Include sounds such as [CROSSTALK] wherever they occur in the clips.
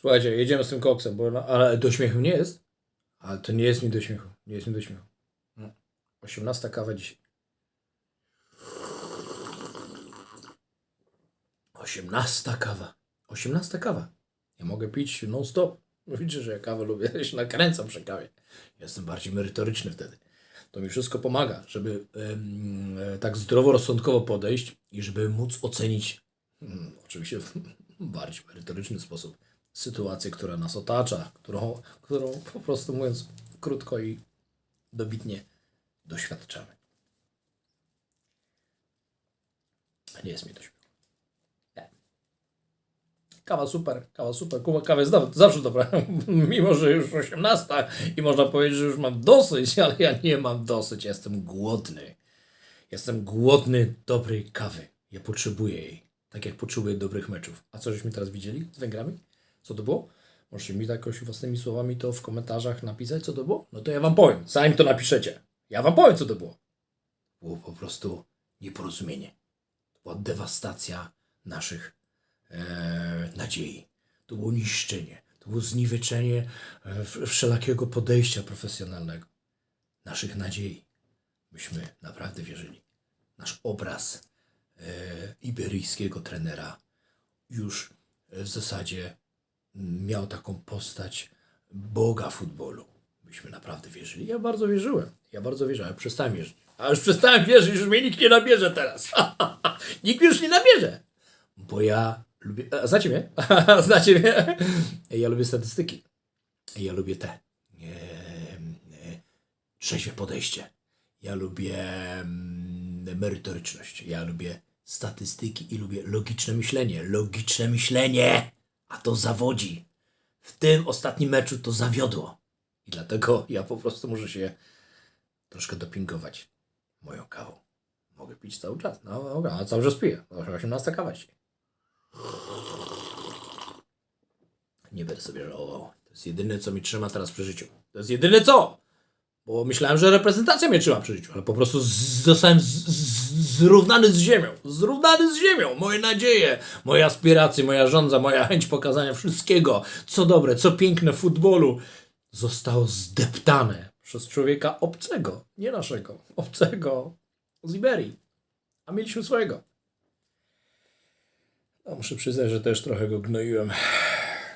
Słuchajcie, jedziemy z tym koksem, bo, no, ale do śmiechu nie jest. Ale to nie jest mi do śmiechu. Nie jest mi do śmiechu. No. 18 kawa dzisiaj. 18 kawa. 18 kawa. Ja mogę pić non-stop. Widzicie, że ja kawę lubię. Ja się nakręcam przy kawie. Jestem bardziej merytoryczny wtedy. To mi wszystko pomaga, żeby e, tak zdroworozsądkowo podejść i żeby móc ocenić, mm, oczywiście w bardziej merytoryczny sposób, sytuację, która nas otacza, którą, którą po prostu mówiąc krótko i dobitnie doświadczamy. Nie jest mi. Nie. Kawa super, kawa super. Kuba, kawa jest zawsze, dobra. [LAUGHS] Mimo, że już 18 i można powiedzieć, że już mam dosyć, ale ja nie mam dosyć. Jestem głodny. Jestem głodny dobrej kawy. Ja potrzebuję jej. Tak jak potrzebuję dobrych meczów. A co żeśmy teraz widzieli z Węgrami? Co to było? Możecie mi tak jakoś własnymi słowami to w komentarzach napisać, co to było? No to ja wam powiem, zanim to napiszecie. Ja wam powiem, co to było. Było po prostu nieporozumienie. To była dewastacja naszych e, nadziei. To było niszczenie. To było zniweczenie e, wszelakiego podejścia profesjonalnego. Naszych nadziei. Myśmy naprawdę wierzyli. Nasz obraz e, iberyjskiego trenera już w zasadzie miał taką postać Boga futbolu. Myśmy naprawdę wierzyli. Ja bardzo wierzyłem. Ja bardzo wierzyłem. Przestałem wierzyć. A już przestałem wierzyć, już mnie nikt nie nabierze teraz. [LAUGHS] nikt już nie nabierze. Bo ja lubię... A, znacie mnie? [LAUGHS] znacie mnie? Ja lubię statystyki. Ja lubię te... Trzeźwe podejście. Ja lubię mm, merytoryczność. Ja lubię statystyki i lubię logiczne myślenie. Logiczne myślenie! A to zawodzi. W tym ostatnim meczu to zawiodło. I dlatego ja po prostu muszę się troszkę dopingować moją kawą. Mogę pić cały czas. No, mogę, a cały czas piję. 18 kawa dzisiaj. Nie będę sobie żałował. To jest jedyne, co mi trzyma teraz przy życiu. To jest jedyne co! Bo myślałem, że reprezentacja mnie trzyma przy życiu, ale po prostu zostałem z, z, zrównany z ziemią. Zrównany z ziemią. Moje nadzieje, moje aspiracje, moja żądza, moja chęć pokazania wszystkiego, co dobre, co piękne w futbolu, zostało zdeptane przez człowieka obcego, nie naszego, obcego z Iberii. A mieliśmy swojego. No, muszę przyznać, że też trochę go gnoiłem.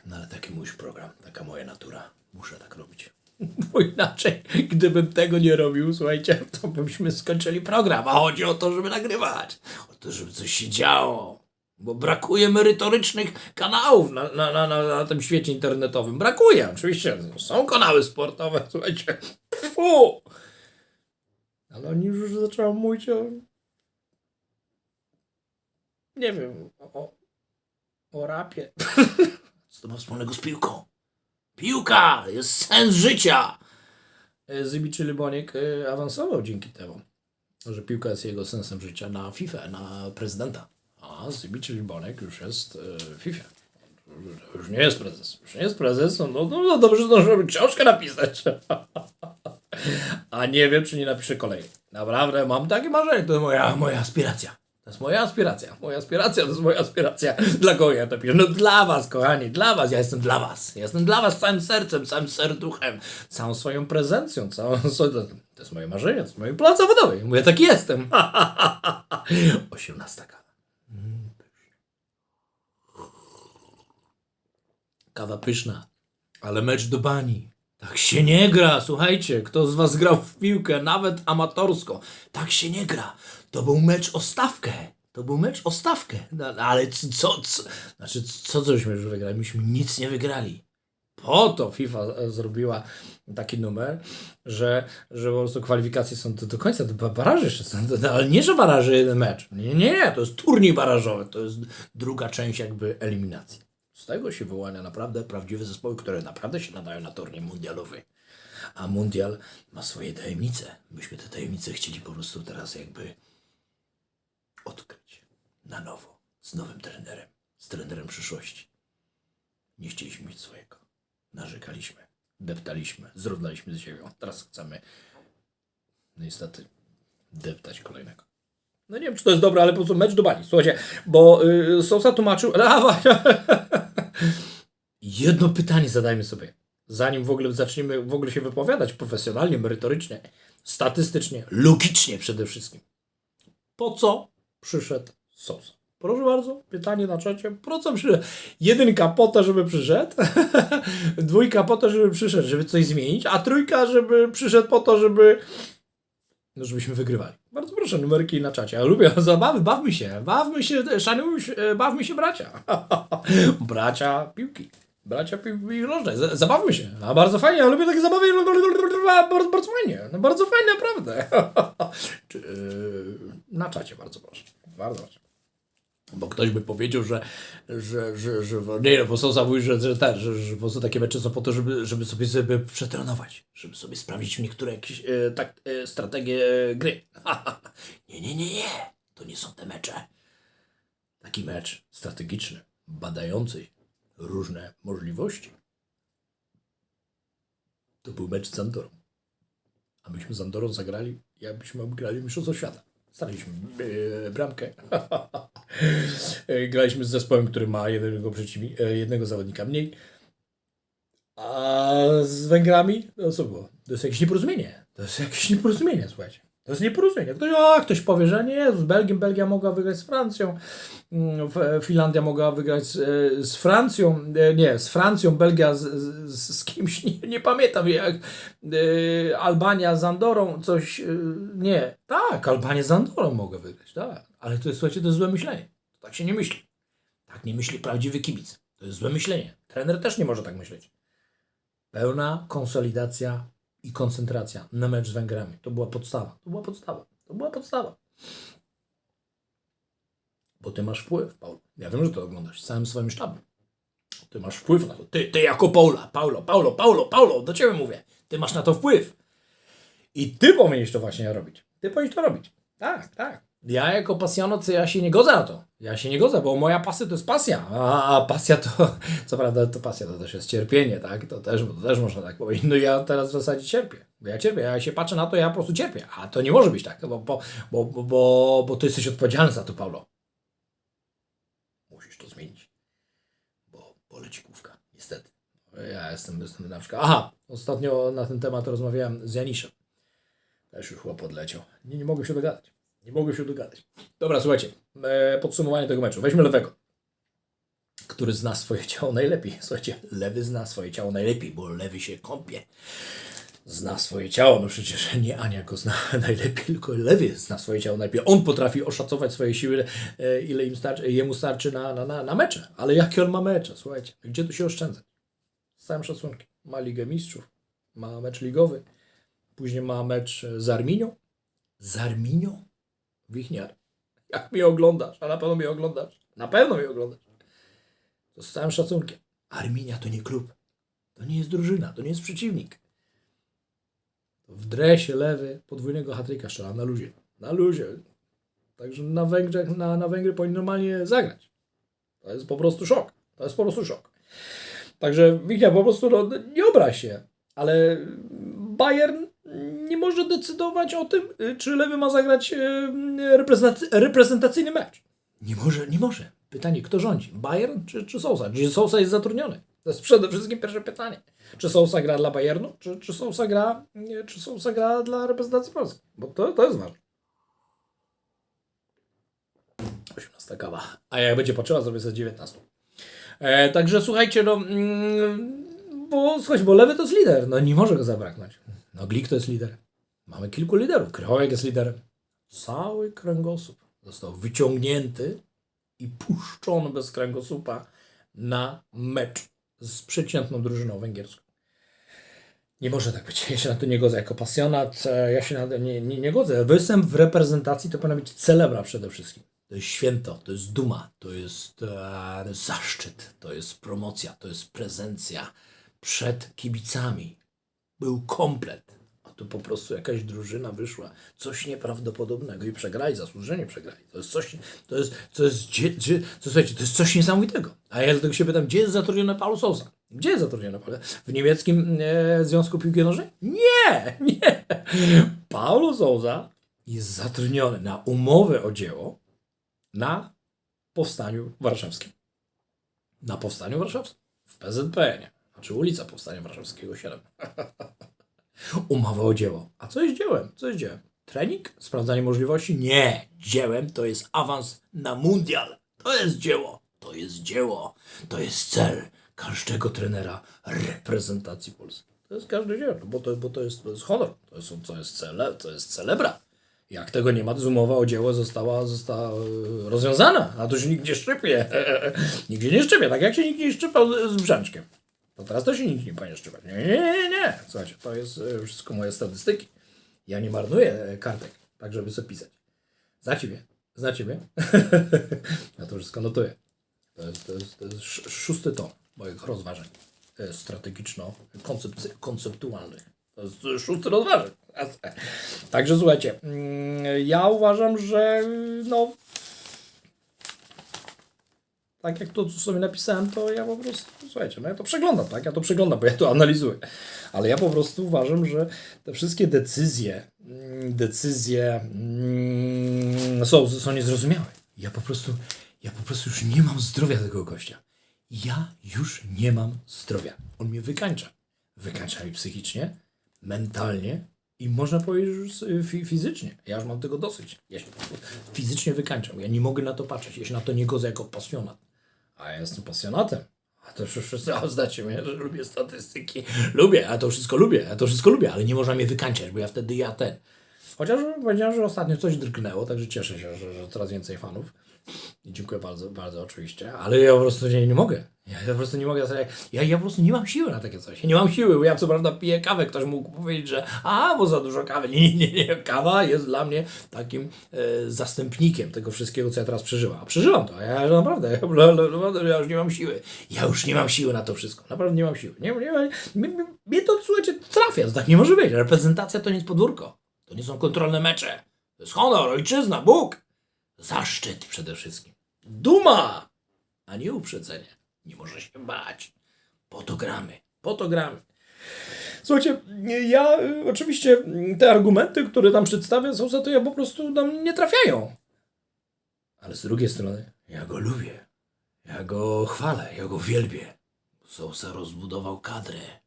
No ale taki mój program, taka moja natura. Muszę tak robić. [LAUGHS] Bo inaczej, gdybym tego nie robił, słuchajcie, to byśmy skończyli program. A chodzi o to, żeby nagrywać. O to, żeby coś się działo. Bo brakuje merytorycznych kanałów na, na, na, na, tym świecie internetowym. Brakuje, oczywiście. Są kanały sportowe, [LAUGHS] słuchajcie. Fu! Ale oni już zaczęli mówić o... Nie wiem, o, o rapie. [LAUGHS] Co to ma wspólnego z piłką? Piłka jest sens życia. E, Zybiczy Lyboniek e, awansował dzięki temu, że piłka jest jego sensem życia na FIFA, na prezydenta. A Zybiczy Libonek już jest e, w FIFA. Już nie jest prezes. Już nie jest prezes. No, no, no dobrze, zdążyłem książkę napisać. [LAUGHS] A nie wiem, czy nie napiszę kolejnej. Naprawdę mam takie marzenie. To moja, moja aspiracja. Jest moja aspiracja. Moja aspiracja to jest moja aspiracja. Dla kogo ja to piszę? No dla was, kochani, dla was. Ja jestem dla was. Ja jestem dla was całym sercem, całym serduchem, całą swoją prezencją, całą. [LAUGHS] To jest moje marzenie, to jest moje plan zawodowy. Mówię, tak jestem. [LAUGHS] 18 kawa. Kawa pyszna, ale mecz do bani. Tak się nie gra, słuchajcie, kto z was grał w piłkę, nawet amatorsko, tak się nie gra. To był mecz o stawkę. To był mecz o stawkę. No, ale c- co, co, znaczy co żeśmy już wygrali? Myśmy nic nie wygrali. Po to FIFA e, zrobiła taki numer, że, że po prostu kwalifikacje są do, do końca, do ba- baraży jeszcze są, do- ale nie, że baraży jeden mecz. Nie, nie, to jest turniej barażowy, to jest druga część jakby eliminacji. Z tego się wyłania naprawdę prawdziwe zespoły, które naprawdę się nadają na turniej mundialowy. A mundial ma swoje tajemnice. Myśmy te tajemnice chcieli po prostu teraz jakby odkryć na nowo, z nowym trenerem, z trenerem przyszłości. Nie chcieliśmy mieć swojego. Narzekaliśmy, deptaliśmy, zrównaliśmy z ziemią. Teraz chcemy niestety deptać kolejnego. No nie wiem, czy to jest dobre, ale po prostu mecz do bani. Słuchajcie, bo yy, Sosa tłumaczył... [LAUGHS] jedno pytanie zadajmy sobie, zanim w ogóle zaczniemy w ogóle się wypowiadać profesjonalnie, merytorycznie, statystycznie, logicznie przede wszystkim. Po co przyszedł Sousa? Proszę bardzo, pytanie na czacie. Po co przyszedł? Jedynka po to, żeby przyszedł, [LAUGHS] dwójka po to, żeby przyszedł, żeby coś zmienić, a trójka, żeby przyszedł po to, żeby no, żebyśmy wygrywali. Bardzo proszę, numerki na czacie. Ja lubię [LAUGHS] zabawy, bawmy się, bawmy się, szanujmy się, bawmy się bracia. [LAUGHS] bracia piłki. Bracia nożnej. Z- Zabawmy się. A bardzo fajnie, ja lubię takie zabawy. Bardzo, bardzo fajnie. No bardzo fajnie, naprawdę. [LAUGHS] Yy, na czacie bardzo proszę. Bardzo proszę. Bo ktoś by powiedział, że, że, że, że nie no, po prostu mówi, że, że, ten, że, że po prostu takie mecze są po to, żeby, żeby sobie sobie przetrenować, żeby sobie sprawdzić niektóre jakieś e, tak, e, strategie e, gry. [LAUGHS] nie, nie, nie, nie, to nie są te mecze. Taki mecz strategiczny, badający różne możliwości. To był mecz z Andorą. A myśmy z Andorą zagrali, jakbyśmy grali Mistrzostwo Świata. Staliśmy e, bramkę. [LAUGHS] Graliśmy z zespołem, który ma jednego, e, jednego zawodnika mniej. A z Węgrami, no co było? To jest jakieś nieporozumienie. To jest jakieś nieporozumienie, słuchajcie. To jest nieporozumienie. Ktoś, a, ktoś powie, że nie, z Belgią, Belgia mogła wygrać z Francją, Mm, F- Finlandia mogła wygrać z, e, z Francją, e, nie, z Francją, Belgia z, z, z kimś, [LAUGHS] nie, nie pamiętam jak, e, Albania z Andorą, coś, e, nie, tak, Albania z Andorą mogła wygrać, tak, ale to jest, słuchajcie, to jest złe myślenie, tak się nie myśli, tak nie myśli prawdziwy kibic, to jest złe myślenie, trener też nie może tak myśleć. Pełna konsolidacja i koncentracja na mecz z Węgrami, to była podstawa, to była podstawa, to była podstawa. Bo ty masz wpływ, Paul. Ja wiem, że to oglądasz z całym swoim sztabem. Ty masz wpływ na to. Ty, ty jako Paula, Paulo, Paulo, Paulo, Paulo, do ciebie mówię. Ty masz na to wpływ. I ty powinieneś to właśnie robić. Ty powinieneś to robić. Tak, tak. Ja jako pasjonat, ja się nie godzę na to. Ja się nie godzę, bo moja pasja to jest pasja. A, pasja to, [LAUGHS] co prawda to pasja to też jest cierpienie, tak? To też, to też można tak powiedzieć. No ja teraz w zasadzie cierpię. Ja cierpię, ja się patrzę na to, ja po prostu cierpię. A to nie może być tak, bo, bo, bo, bo, bo, ty jesteś odpowiedzialny za to, Paulo. Musisz to zmienić. Bo poleci główka, niestety. Ja jestem, jestem na przykład. Aha, ostatnio na ten temat rozmawiałem z Janiszem. Też już chyba podleciał. Nie, nie mogę się dogadać. Nie mogę się dogadać. Dobra, słuchajcie. E, podsumowanie tego meczu. Weźmy lewego. Który zna swoje ciało najlepiej. [LAUGHS] Słuchajcie, lewy zna swoje ciało najlepiej, bo lewy się kąpie. Zna swoje ciało. No przecież nie Ania go zna [LAUGHS] najlepiej, tylko lewy zna swoje ciało najlepiej. On potrafi oszacować swoje siły, e, ile im starczy, jemu starczy na, na, na, na mecze. Ale jakie on ma mecze, słuchajcie. Gdzie tu się oszczędzać? Z całym szacunkiem. Ma Ligę Mistrzów, ma mecz ligowy, później ma mecz z Arminią. Z Arminią? Wichniar. [LAUGHS] Jak mnie oglądasz, a na pewno mnie oglądasz. Na pewno mnie oglądasz. To z całym szacunkiem. Arminia to nie klub. To nie jest drużyna, to nie jest przeciwnik. W dresie lewy podwójnego hatryka strzela na luzie. Na luzie. Także na Węgrzech, na, na Węgry powinien normalnie zagrać. To jest po prostu szok. To jest po prostu szok. Także Wichniar po prostu no, nie obraź się. Ale Bayern nie może decydować o tym, y, czy lewy ma zagrać y, reprezentacy- reprezentacyjny mecz. Nie może, nie może. Pytanie, kto rządzi? Bayern czy, czy Sousa? Czy Sousa jest zatrudniony? To jest przede wszystkim pierwsze pytanie. Czy Sousa gra dla Bayernu, czy, czy, Sousa, gra, czy Sousa gra dla reprezentacji Polski? Bo to, to jest ważne. 18 kawa. A jak będzie potrzeba, zrobię sobie 19. E, także słuchajcie, no... Mm, bo słuchajcie, bo lewy to jest lider. No nie może go zabraknąć. No Glik to jest lider. Mamy kilku liderów. Krychowiak jest liderem. Cały kręgosłup został wyciągnięty i puszczony bez kręgosłupa na mecz z przeciętną drużyną węgierską. Nie może tak być. [LAUGHS] Ja się na to nie godzę. Jako pasjonat e, ja się na to nie, nie, nie godzę. Występ w reprezentacji to powinna być celebra przede wszystkim. To jest święto, to jest duma, to jest e, zaszczyt, to jest promocja, to jest prezencja przed kibicami. Był komplet. Tu po prostu jakaś drużyna wyszła, coś nieprawdopodobnego i przegrali, zasłużenie przegrali. To jest coś, to jest, to jest, gdzie, gdzie, to, słuchajcie, to jest coś niesamowitego. A ja dlatego się pytam, gdzie jest zatrudniony Paulo Sousa? Gdzie jest zatrudniony Paulo? W niemieckim e, Związku Piłki Nożnej? Nie, [LAUGHS] nie. Paulo Sousa jest zatrudniony na umowę o dzieło na powstaniu warszawskim. Na powstaniu warszawskim. w PZP, nie? Znaczy ulica Powstania Warszawskiego 7. [LAUGHS] Umowa o dzieło. A co jest dziełem? Co jest dziełem? Trening? Sprawdzanie możliwości? Nie. Dziełem to jest awans na mundial. To jest dzieło. To jest dzieło. To jest cel każdego trenera reprezentacji Polski. To jest każdy dzieło, bo to, bo to, jest, to jest honor. To jest, to jest, cele, to jest celebra. Jak tego nie ma, to umowa o dzieło została, została rozwiązana, a to się nikt nie szczypie. [LAUGHS] Nigdzie nie szczypie, tak jak się nikt nie szczypał z brzęczkiem. To teraz to się nikt nie powinien szczypać. Nie, nie, nie. Słuchajcie, to jest e, wszystko moje statystyki. Ja nie marnuję e, kartek, tak żeby sobie pisać. Za ciebie, za ciebie. [LAUGHS] ja to wszystko notuję. To jest, to jest, to jest sz- szósty tom moich rozważań e, strategiczno-konceptualnych. To jest szósty rozważań. [LAUGHS] Także słuchajcie, mm, ja uważam, że no tak jak to sobie napisałem, to ja po prostu, słuchajcie, no ja to przeglądam, tak? Ja to przeglądam, bo ja to analizuję. Ale ja po prostu uważam, że te wszystkie decyzje, mm, decyzje mm, są, są niezrozumiałe. Ja po prostu, ja po prostu już nie mam zdrowia tego gościa. Ja już nie mam zdrowia. On mnie wykańcza. Wykańcza mi psychicznie, mentalnie i można powiedzieć już y, fi- fizycznie. Ja już mam tego dosyć. Ja się fizycznie wykańczam. Ja nie mogę na to patrzeć. Ja się na to nie godzę jako pasjonat. A ja jestem pasjonatem. A to już wszyscy a znacie mnie, że lubię statystyki. Lubię, a to wszystko lubię, ja to wszystko lubię, ale nie można mnie wykańczać, bo ja wtedy ja ten. Chociaż powiedziałem, że ostatnio coś drgnęło, także cieszę się, że, że coraz więcej fanów. I dziękuję bardzo, bardzo oczywiście, ale ja po prostu nie, nie mogę. Ja, ja po prostu nie mogę. Ja, ja, po prostu nie mam siły na takie coś. Ja nie mam siły, bo ja co prawda piję kawę. Ktoś mógł powiedzieć, że a, bo za dużo kawy. Nie, nie, nie, nie. Kawa jest dla mnie takim e, zastępnikiem tego wszystkiego, co ja teraz przeżywam. A przeżywam to. Ja naprawdę, ja, [LAUGHS] ja już nie mam siły. Ja już nie mam siły na to wszystko. Naprawdę nie mam siły. Nie, nie, mnie, mnie, mnie to, słuchajcie, trafia. Tak nie może być. Reprezentacja to nie jest podwórko. To nie są kontrolne mecze. To jest honor, ojczyzna, Bóg. Zaszczyt przede wszystkim. Duma, a nie uprzedzenie. Nie może się bać. Po to gramy. Po to gramy. Słuchajcie, ja y, oczywiście te argumenty, które tam przedstawię, są za to, ja po prostu tam nie trafiają. Ale z drugiej strony, ja go lubię. Ja go chwalę, ja go wielbię. Sousa rozbudował kadrę.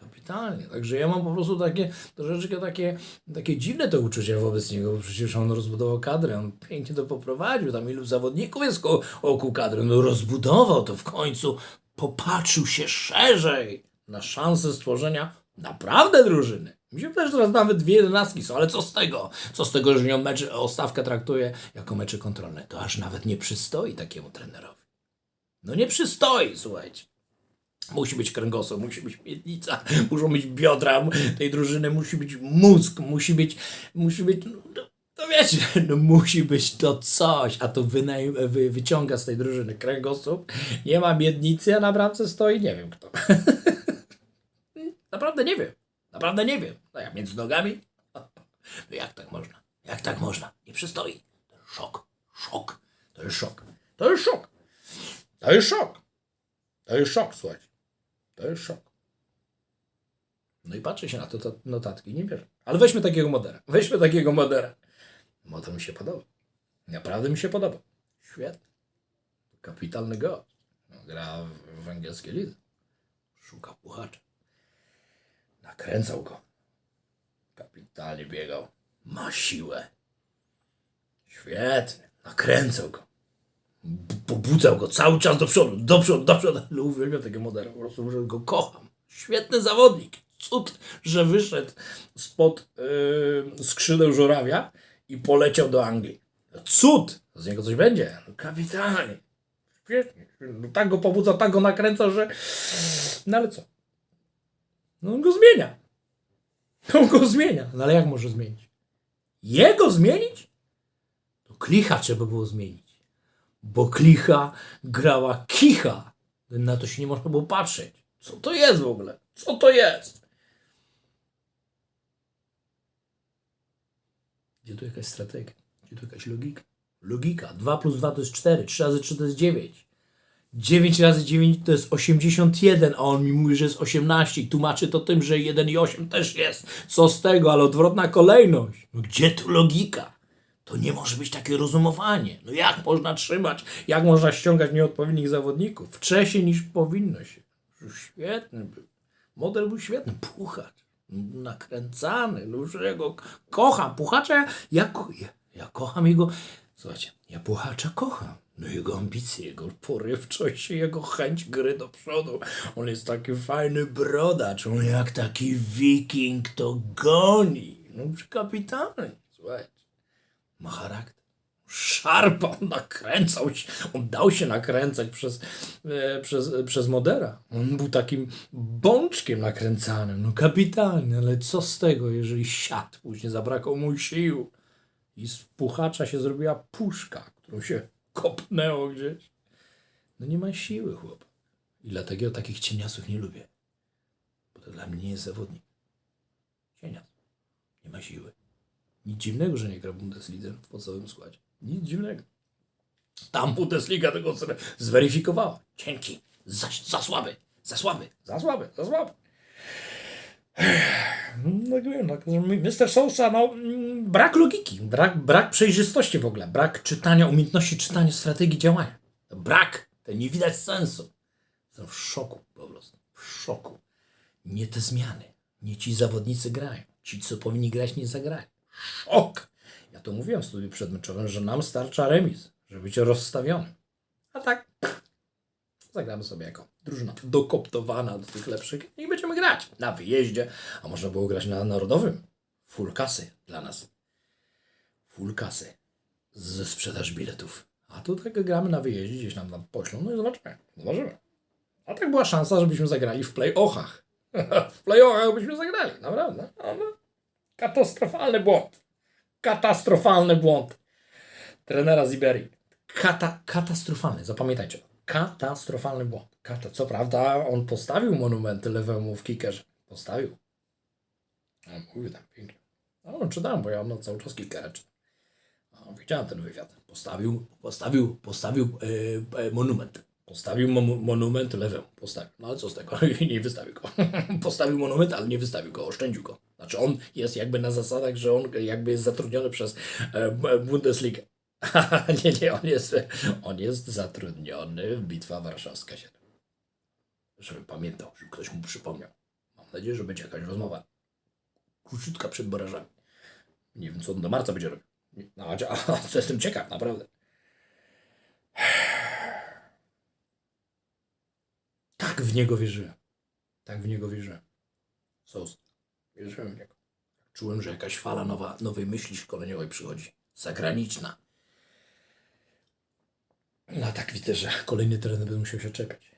Kapitalnie. Także ja mam po prostu takie troszeczkę takie, takie dziwne to uczucie wobec niego, bo przecież on rozbudował kadrę, on pięknie to poprowadził, tam ilu zawodników jest ko- wokół kadry, no rozbudował to w końcu, popatrzył się szerzej na szansę stworzenia naprawdę drużyny. Mi się że teraz nawet dwie jedenastki są, ale co z tego? Co z tego, że ją mecz, o stawkę traktuje jako mecze kontrolne? To aż nawet nie przystoi takiemu trenerowi. No nie przystoi, słuchajcie. Musi być kręgosłup, musi być miednica, [LAUGHS] muszą być biodra tej drużyny, musi być mózg, musi być, musi być, no, no, to wiecie, [LAUGHS] no musi być to coś, a to wynaj- wy, wyciąga z tej drużyny kręgosłup, nie ma miednicy, a na bramce stoi nie wiem kto. [LAUGHS] Naprawdę nie wiem, naprawdę nie wiem. No jak między nogami? No jak tak można? Jak tak można? Nie przystoi. Szok, szok, to jest szok, to jest szok, to jest szok. To jest szok, słuchajcie. To jest szok. No i patrzę się na to, to notatki, nie bierze. Ale weźmy takiego modera. Weźmy takiego modera. Moder mi się podoba. Naprawdę mi się podoba. Świetny. Kapitalny gość. No, gra w, w angielskiej lidze. Szuka puchacza. Nakręcał go. Kapitalnie biegał. Ma siłę. Świetnie. Nakręcał go pobudzał go cały czas do przodu, do przodu, do przodu. Ale uwielbiam tego modela, po prostu że go kocham. Świetny zawodnik. Cud, że wyszedł spod yy, skrzydeł żurawia i poleciał do Anglii. Cud! Z niego coś będzie. No, kapitalnie. Świetnie. No, tak go pobudza, tak go nakręca, że... No ale co? No on go zmienia. On go zmienia. No ale jak może zmienić? Jego zmienić? To klicha trzeba było zmienić bo Klicha grała Kicha. Na to się nie można było patrzeć. Co to jest w ogóle? Co to jest? Gdzie tu jakaś strategia? Gdzie tu jakaś logika? Logika. 2 plus 2 to jest 4, 3 razy 3 to jest 9. 9 razy 9 to jest 81, a on mi mówi, że jest 18 i tłumaczy to tym, że 1 i 8 też jest. Co z tego, ale odwrotna kolejność. No gdzie tu logika? To nie może być takie rozumowanie. No jak można trzymać, jak można ściągać nieodpowiednich zawodników? Wcześniej niż powinno się. Świetny był. Model był świetny. Puchacz. Nakręcany. No ja go kocham. Puchacza ja, ja, ja, kocham jego... Słuchajcie, ja Puchacza kocham. No jego ambicje, jego porywczość, jego chęć gry do przodu. On jest taki fajny brodacz. On jak taki wiking to goni. No kapitalny. Słuchajcie. Ma charakter. Szarpał, nakręcał się. On dał się nakręcać przez, e, przez, e, przez modera. On był takim bączkiem nakręcanym. No kapitalny, ale co z tego, jeżeli siadł, później zabrakło mu sił. I z puchacza się zrobiła puszka, którą się kopnęło gdzieś. No nie ma siły, chłop. I dlatego takich cieniasów nie lubię. Bo to dla mnie nie jest zawodnik. Cienias. Nie ma siły. Nic dziwnego, że nie gra w Bundeslidze w podstawowym składzie. Nic dziwnego. Tam Bundesliga tego zweryfikowała. Cienki. Za, za słaby. Za słaby. Za słaby. Za słaby. No tak, Mr. Sousa, no mm, brak logiki, brak, brak przejrzystości w ogóle, brak czytania, umiejętności czytania strategii działania. Brak, to nie widać sensu. Jestem w szoku po prostu, w szoku. Nie te zmiany, nie ci zawodnicy grają, ci co powinni grać nie zagrają. Szok! Ja to mówiłem w studiu przedmeczowym, że nam starcza remis, żeby być rozstawionym. A tak, Zagramy sobie jako drużyna dokoptowana do tych lepszych i będziemy grać na wyjeździe, a można było grać na narodowym. Full kasy dla nas. Full kasy ze sprzedaż biletów. A tu tak gramy na wyjeździe, gdzieś nam tam poślą, no i zobaczymy. Zobaczymy. A tak była szansa, żebyśmy zagrali w play-offach. [LAUGHS] w play-offach byśmy zagrali, naprawdę. Ale katastrofalny błąd. Katastrofalny błąd trenera z Iberii. Kata, katastrofalny, zapamiętajcie. Katastrofalny błąd. Kata, co prawda on postawił monumenty lewemu w kickerze. Postawił. A mówił tam pięknie. No, czytałem, bo ja mam cały czas kickera czytam. A, widziałem ten wywiad. Postawił, postawił, postawił e, e, monument. Postawił mo- monument lewemu. Postawił. No ale co z tego? [LAUGHS] nie wystawił go. [LAUGHS] postawił monument, ale nie wystawił go. Oszczędził go. Znaczy on jest jakby na zasadach, że on jakby jest zatrudniony przez e, Bundesligę. [LAUGHS] nie, nie, on jest, on jest zatrudniony w Bitwa Warszawska 7. Żeby pamiętał, żeby ktoś mu przypomniał. Mam nadzieję, że będzie jakaś rozmowa króciutka przed barażami. Nie wiem, co on do marca będzie robił. No, co jestem ciekaw, naprawdę. Tak w niego wierzyłem. Tak w niego wierzyłem. Sos. Wierzyłem w niego. Czułem, że jakaś fala nowa, nowej myśli szkoleniowej przychodzi. Zagraniczna. No tak widzę, że kolejny trener będzie musiał się czepiać.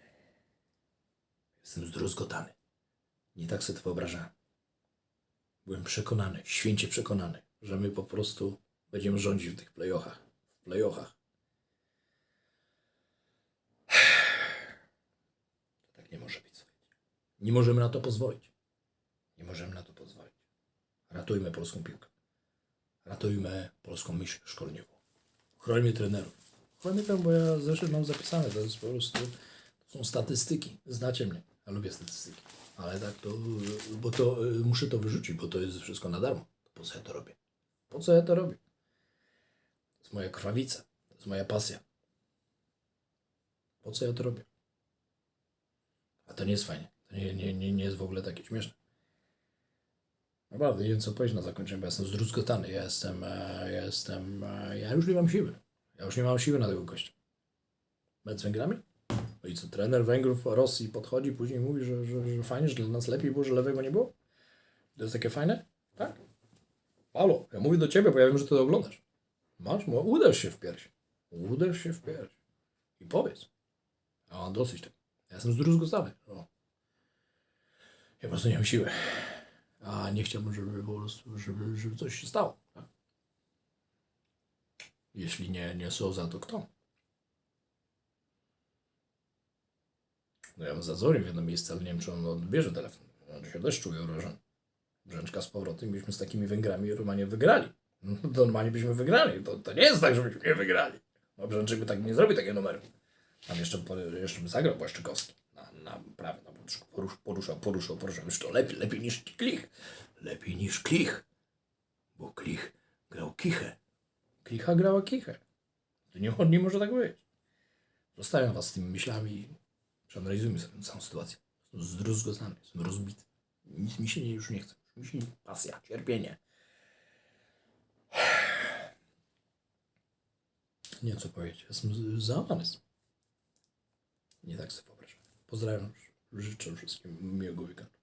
Jestem zdruzgotany. Nie tak sobie to wyobrażałem. Byłem przekonany, święcie przekonany, że my po prostu będziemy rządzić w tych playoffach. W playoffach. To tak nie może być. Nie możemy na to pozwolić. Nie możemy na to pozwolić. Ratujmy polską piłkę. Ratujmy polską myśl szkoleniową. Chrońmy trenerów. Chrońmy to, bo ja zresztą mam zapisane. To jest po prostu, to są statystyki. Znacie mnie. Ja lubię statystyki. Ale tak to, bo to y, muszę to wyrzucić, bo to jest wszystko na darmo. Po co ja to robię? Po co ja to robię? To jest moja krwawica. To jest moja pasja. Po co ja to robię? A to nie jest fajnie. To nie, nie, nie, nie jest w ogóle takie śmieszne. Naprawdę, nie wiem co powiedzieć na zakończenie, bo ja jestem zdruzgotany. Ja jestem, e, ja jestem, e, ja już nie mam siły. Ja już nie mam siły na tego gościa. Mecz z Węgrami? No i co, trener Węgrów Rosji podchodzi, później mówi, że, że, że fajnie, że dla nas lepiej było, że lewego nie było? To jest takie fajne? Tak? Halo, ja mówię do ciebie, bo ja wiem, że ty to oglądasz. Masz, uderz się w pierś. Uderz się w pierś. I powiedz. A, dosyć tego. Ja jestem zdruzgotany. O. Ja po prostu nie mam siły. A nie chciałbym, żeby po prostu, żeby, żeby coś się stało. Tak? Jeśli nie, nie Souza, to kto? No ja mu zadzwonię w jedno miejsce, ale nie wiem, czy on odbierze telefon. On się też czuje urażony. Brzęczka z powrotem, byśmy z takimi Węgrami Romanie wygrali. No, to normalnie byśmy wygrali. To, to nie jest tak, żebyśmy nie wygrali. No by tak nie zrobił takiego numeru. Tam jeszcze, jeszcze by zagrał Błaszczykowski. Na, na prawie, poruszał, poruszał, poruszał. Już to lepiej, lepiej niż Klich. Lepiej niż Klich. Bo Klich grał kichę. Kicha grała kichę. To nie, nie może tak być. Zostawiam was z tymi myślami. Przeanalizujmy sobie całą sytuację. Jestem zdruzgotany, jestem rozbity. Nic mi się nie, już nie chce. Już mi się nie, pasja, cierpienie. Nie co powiedzieć. Jestem załamany. Nie tak sobie wyobrażam. Pozdrawiam. Życzę wszystkim miłego weekendu.